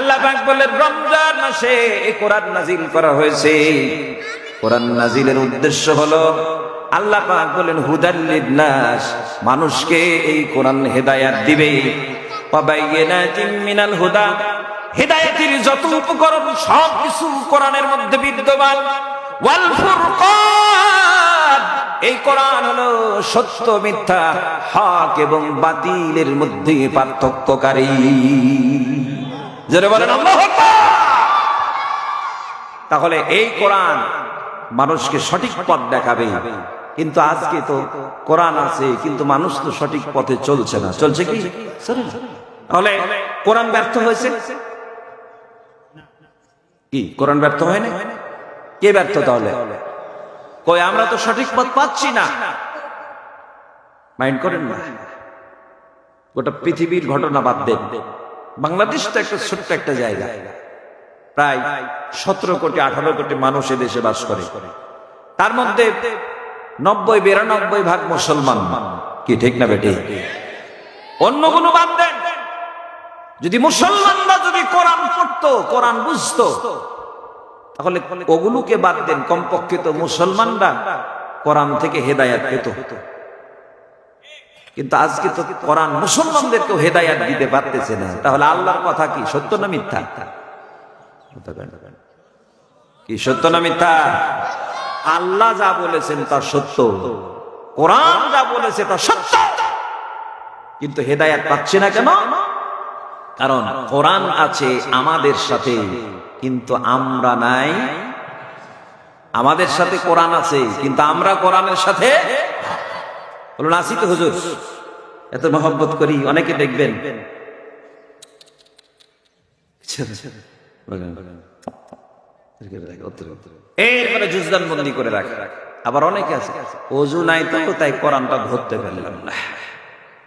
আল্লাহ পাক বলেন রমজান মাসে এই কোরআন নাজিল করা হয়েছে। কোরআন নাজিলের উদ্দেশ্য হলো, আল্লাহ পাক বলেন হুদাল্লিন নাস মানুষকে এই কোরআন হেদায়াত দিবে। মিনাল হুদা, হেদায়াতের যত উপকরণ সব কিছু কোরআনের মধ্যে বিদ্যমান। ওয়াল ফুরকান, এই কোরআন হলো সত্য, মিথ্যা, হক এবং বাতিলের মধ্যে পার্থক্যকারী। তাহলে এই কোরআন মানুষকে সঠিক পথ দেখাবে। কিন্তু আজকে তো কোরআন আছে, কিন্তু মানুষ তো সঠিক পথে চলছে না। চলছে কি? তাহলে কোরআন ব্যর্থ হয়েছে? কি, কোরআন ব্যর্থ হয় না কে ব্যর্থ তাহলে? কই আমরা তো সঠিক পথ পাচ্ছি না। মাইন্ড করেন না? গোটা পৃথিবীর ঘটনা বাদ দেন। বাংলাদেশ তো একটা ছোট্ট একটা জায়গা। প্রায় সতেরো কোটি, আঠারো কোটি মানুষ দেশে বাস করে। তার মধ্যে নব্বই, বিরানব্বই ভাগ মুসলমান। কি ঠিক না বেটে? অন্য কোনো বাদ দেন। যদি মুসলমানরা যদি কোরআন পড়তো, কোরআন বুঝতো, তাহলে ওগুলোকে বাদ দেন। কমপক্ষে তো মুসলমানরা কোরআন থেকে হেদায়াত পেত। কিন্তু আজকে তো কোরআন মুসলমানদেরকেও হেদায়াত দিতে পারতেছে না। তাহলে আল্লাহর কথা কি? সত্য না মিথ্যা? কি সত্য না মিথ্যা? আল্লাহ যা বলেছেন তা সত্য। কোরআন যা বলেছে তা সত্য। কিন্তু হেদায়াত পাচ্ছে না কেন? কারণ কোরআন আছে আমাদের সাথে, কিন্তু আমরা নাই। আমাদের সাথে কোরআন আছে, কিন্তু আমরা কোরআনের সাথে বলুন আসি তো হুজুর, এত মহব্বত করি, অনেকে দেখবেন। এরপরে জুজদান বন্দি করে রাখে। আবার অনেকে আছে, অজু নাই তো তাই কোরআনটা ধরতে পারলাম না।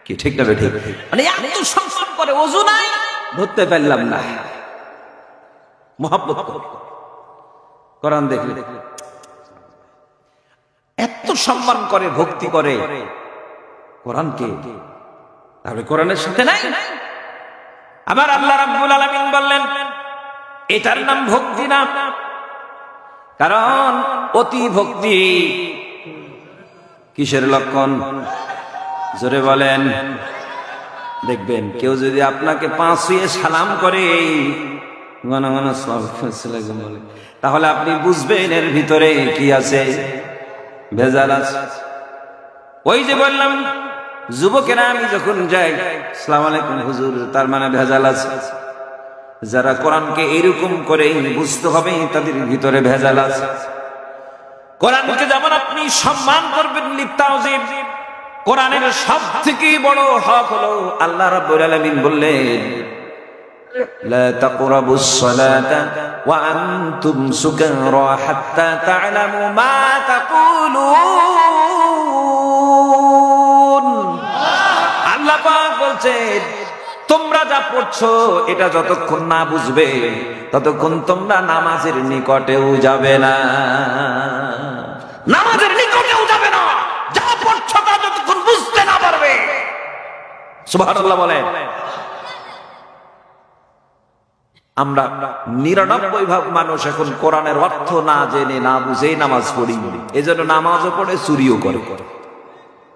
কি ঠিক না ঠিক মানে এত সম্মান করে, অজু নাই, ধরতে পারলাম না। মহাব্বত করে। কোরআন দেখলে। এত সম্মান করে, ভক্তি করে। কোরআনকে? তাহলে কোরআনের সাথে নাই? আবার আল্লাহ রাব্বুল আলামিন বললেন, এটার নাম ভক্তি না। কারণ অতি ভক্তি। কিসের লক্ষণ? জোরে বলেন। দেখবেন, কেউ যদি আপনাকে পাঁচ শুয়ে সালাম করে, ঘন ঘন বলে তাহলে আপনি বুঝবেন এর ভিতরে কি আছে। ভেজাল আছে। ওই যে বললাম যুবকেরা আমি যখন যাই সালাম আলাইকুম হুজুর তার মানে ভেজাল আছে যারা কোরআনকে এরকম করে বুঝতে হবে তাদের ভিতরে ভেজাল আছে কোরআনকে যেমন আপনি সম্মান করবেন লিপ্তাউজিব কোরআনের সব থেকে বড় হক হলো আল্লাহ রাব্বুল আলামিন বললেন لا تقربوا الصلاة وأنتم سكارى حتى تعلموا ما تقولون বলছেন তোমরা যা পড়ছো, এটা যতক্ষণ না বুঝবে, ততক্ষণ তোমরা নামাজের নিকটেও যাবে না। নামাজের নিকটেও যাবে না। যা পড়ছো, তা যতক্ষণ বুঝতে না পারবে। সুবহানাল্লাহ বলেন। আমরা নিরানব্বই ভাগ মানুষ এখন কোরআনের অর্থ না জেনে, না বুঝেই নামাজ পড়ি। এই জন্য নামাজও পড়ে, চুরিও করে।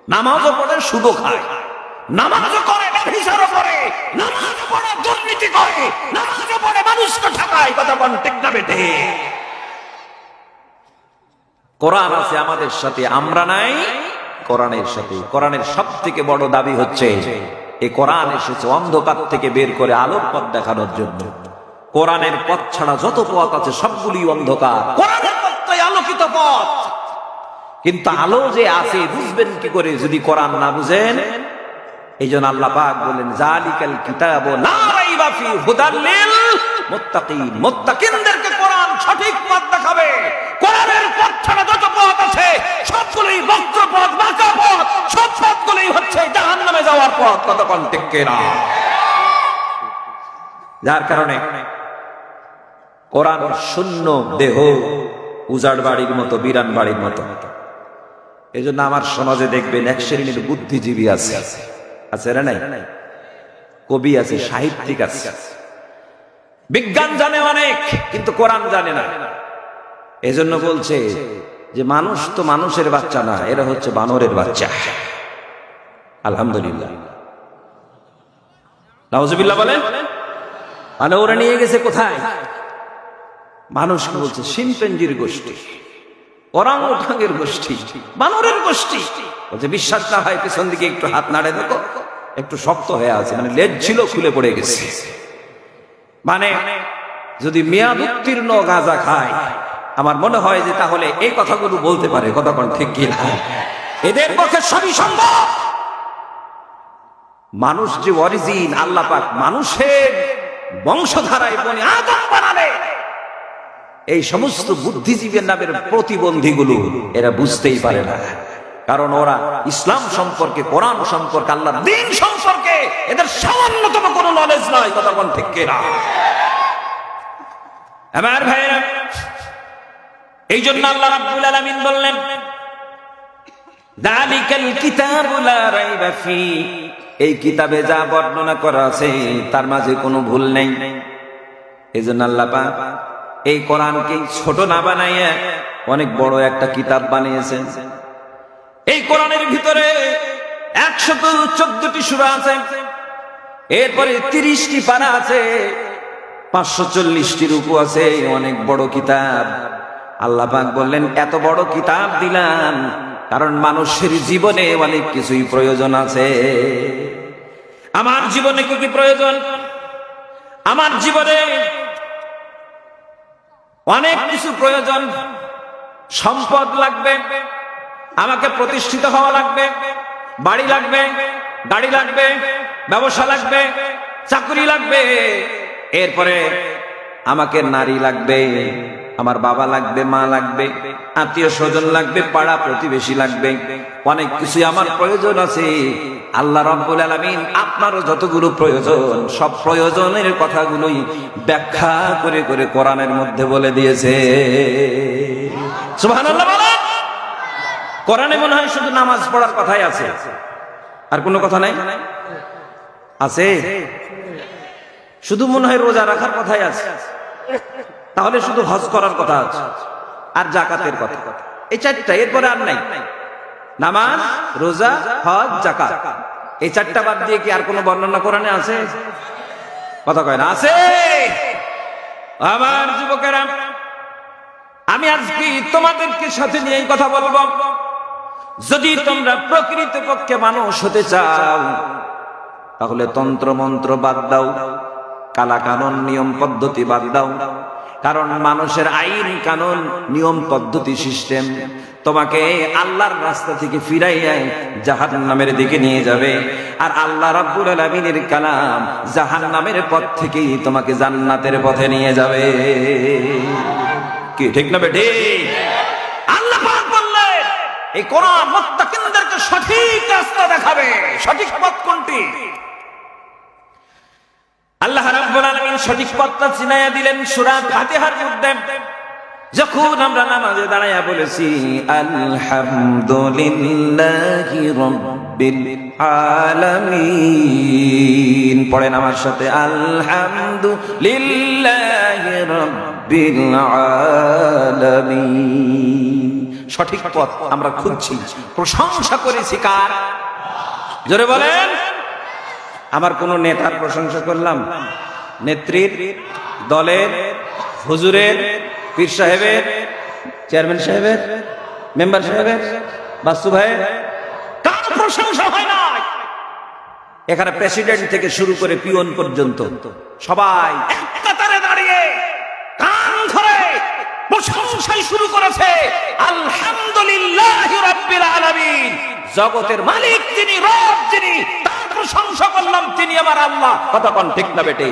নামাজও পড়ে, সুদও খায়। নামাজও করে ব্যভিচারও করে নামাজও পড়ে, দুর্নীতি করে নামাজও পড়ে, মানুষকে ঠকায়, কথা বল, ঠিক না বেটে কোরআন আছে আমাদের সাথে, আমরা নাই, কোরআনের সাথে। কোরআনের সব থেকে বড় দাবি হচ্ছে, এই কোরআন এসেছে অন্ধকার থেকে বের করে আলোর পথ দেখানোর জন্য। কোরআনের পথ ছাড়া যত পথ আছে সবগুলি অন্ধকার। কোরআনের পথটাই আলোকিত পথ। কিন্তু আলো যে আছে, বুঝবেন কি করে যদি কোরআন না বুঝেন? এই জন্য আল্লাহ পাক বলেন জালিকাল কিতাব মুত্তাকিনদেরকে কোরআন সঠিক পথ দেখাবে। কোরআনের পথ যত পথ আছে, সবগুলোই বক্র পথ, বাঁকা পথ, সব পথগুলোই হচ্ছে জাহান্নামে যাওয়ার পথ, কতক্ষণ টেকে না যার কারণে কোরআন শূন্য দেহ, উজাড় বাড়ির মতো, বিরান বাড়ির মতো। এই জন্য আমার সমাজে দেখবেন, এক শ্রেণির বুদ্ধিজীবী আছে। আছে নাই? কবি আছে, সাহিত্যিক আছে। বিজ্ঞান জানে অনেক, কিন্তু কোরআন জানে না। এজন্য বলছে যে মানুষ তো মানুষের বাচ্চা না, এরা হচ্ছে বানরের বাচ্চা। আলহামদুলিল্লাহ। বলেন মানে ওরা নিয়ে গেছে কোথায়? মানুষকে বলছে, শিম্পেঞ্জির গোষ্ঠী ওরাং ওঠাঙ্গের গোষ্ঠী, বানরের গোষ্ঠী। বলছে, বিশ্বাস না হয়, পেছন দিকে একটু হাত নাড়ে দেখো। একটু শক্ত হয়ে আছে মানে লেজ ছিল, খুলে পড়ে গেছে। মানে যদি মেয়াদ উত্তীর্ণ গাঁজা খায়, আমার মনে হয় যে তাহলে এই কথাগুলো বলতে পারে কতক্ষণ ঠিক কি কিনা। এদের পক্ষে সবই সম্ভব। মানুষ যে অরিজিন, আল্লাহ পাক মানুষের বংশধারায় বনে আদম বানালে এই সমস্ত বুদ্ধিজীবীর নামের প্রতিবন্ধীগুলো এরা বুঝতেই পারে না। কারণ ওরা ইসলাম সম্পর্কে, কোরআন সম্পর্কে আল্লাহ দিন সম্পর্কে এদের সামান্যতম কোনো নলেজ নয় কতক্ষণ ঠিক কিনা? আমার ভাইয়েরা, এই জন্য আল্লাহ রাব্বুল আলামিন বললেন, দালিকাল কিতাবু লা রাইবা ফি। এই কিতাবে যা বর্ণনা করা আছে, তার মাঝে কোনো ভুল নেই। এই জন্য আল্লাহ পাক এই কোরআনকে ছোট না বানাইয়া অনেক বড় একটা কিতাব বানিয়েছেন। এই কোরআনের ভিতরে একশত চোদ্দটি সুরা আছে। এরপরে তিরিশটি পারা আছে, পাঁচশো চল্লিশটি রূপ আছে, অনেক বড় কিতাব। আল্লাহ পাক বললেন, এত বড় কিতাব দিলাম, কারণ মানুষের জীবনে অনেক কিছুই প্রয়োজন আছে। আমার জীবনে কি কি প্রয়োজন? আমার জীবনে অনেক কিছু প্রয়োজন। সম্পদ লাগবে আমাকে প্রতিষ্ঠিত হওয়া লাগবে, বাড়ি লাগবে, গাড়ি লাগবে, ব্যবসা লাগবে, চাকরি লাগবে। এরপরে আমাকে নারী লাগবে, আমার বাবা লাগবে, মা লাগবে, আত্মীয় স্বজন লাগবে, পাড়া প্রতিবেশী লাগবে। অনেক কিছু আমার প্রয়োজন আছে। আল্লাহ রব্বুল আলামিন আপনারও যতগুলো প্রয়োজন, সব প্রয়োজনের কথাগুলোই ব্যাখ্যা করে করে কোরআনের মধ্যে বলে দিয়েছে। সুবহানাল্লাহ কোরআনে মনে হয় শুধু নামাজ পড়ার কথাই আছে। আর কোনো কথা নাই? আছে। শুধু মনে হয় রোজা রাখার কথাই আছে। তাহলে শুধু হজ করার কথা আছে। আর জাকাতের কথা। এই চারটা, এরপরে আর নাই। নামাজ, রোজা, হজ, জাকাত। এই চারটা বাদ দিয়ে কি আর কোনো বর্ণনা কোরআনে আছে? কথা কয় না, আছে। আমার যুবকেরা, আমি আজকে তোমাদেরকে সাথে নিয়ে কথা বলব। যদি তোমরা প্রকৃত পক্ষে মানুষ হতে চাও, তাহলে তন্ত্র মন্ত্র বাদ দাও কালা কানুন নিয়ম পদ্ধতি বাদ দাও। কারণ মানুষের আইন, কানুন, নিয়ম পদ্ধতি সিস্টেম তোমাকে আল্লাহর রাস্তা থেকে ফিরাইয়া জাহান নামের দিকে নিয়ে যাবে। আর আল্লাহ রাব্বুল আলামিনের কালাম জাহান নামের পথ থেকেই তোমাকে জান্নাতের পথে নিয়ে যাবে। কি, ঠিক না বেঠি আল্লাহ পাক বললেন এই কোরআন মুত্তাকিনদেরকে সঠিক রাস্তা দেখাবে। সঠিক পথ কোনটি? আল্লাহ রাব্বুল সঠিক পথটা চিনাইয়া দিলেন সূরা ফাতিহার মধ্যে। যখন আমরা নামাজে দাঁড়াইয়া বলেছি, আলহামদুলিল্লাহি রাব্বিল আলামিন। পড়েন আমার সাথে, আলহামদুলিল্লাহি রাব্বিল আলামিন। সঠিক পথ আমরা খুঁজছি। প্রশংসা করেছি কার? জোরে বলেন। আমার কোন নেতার প্রশংসা করলাম। নেত্রীর দলের হুজুরের পীর সাহেবের চেয়ারম্যান সাহেবের মেম্বার সাহেবের বাস্তু ভাইয়ের। কার প্রশংসা হয় না এখানে প্রেসিডেন্ট থেকে শুরু করে পিওন পর্যন্ত সবাই এক কাতারে দাঁড়িয়ে কান ধরে প্রশংসাই শুরু করেছে। আলহামদুলিল্লাহ রাব্বিল আলামিন। জগতের মালিক যিনি, রব যিনি, তার প্রশংসা করলাম তিনি আমার আল্লাহ। কতক্ষণ ঠিক না বেটে?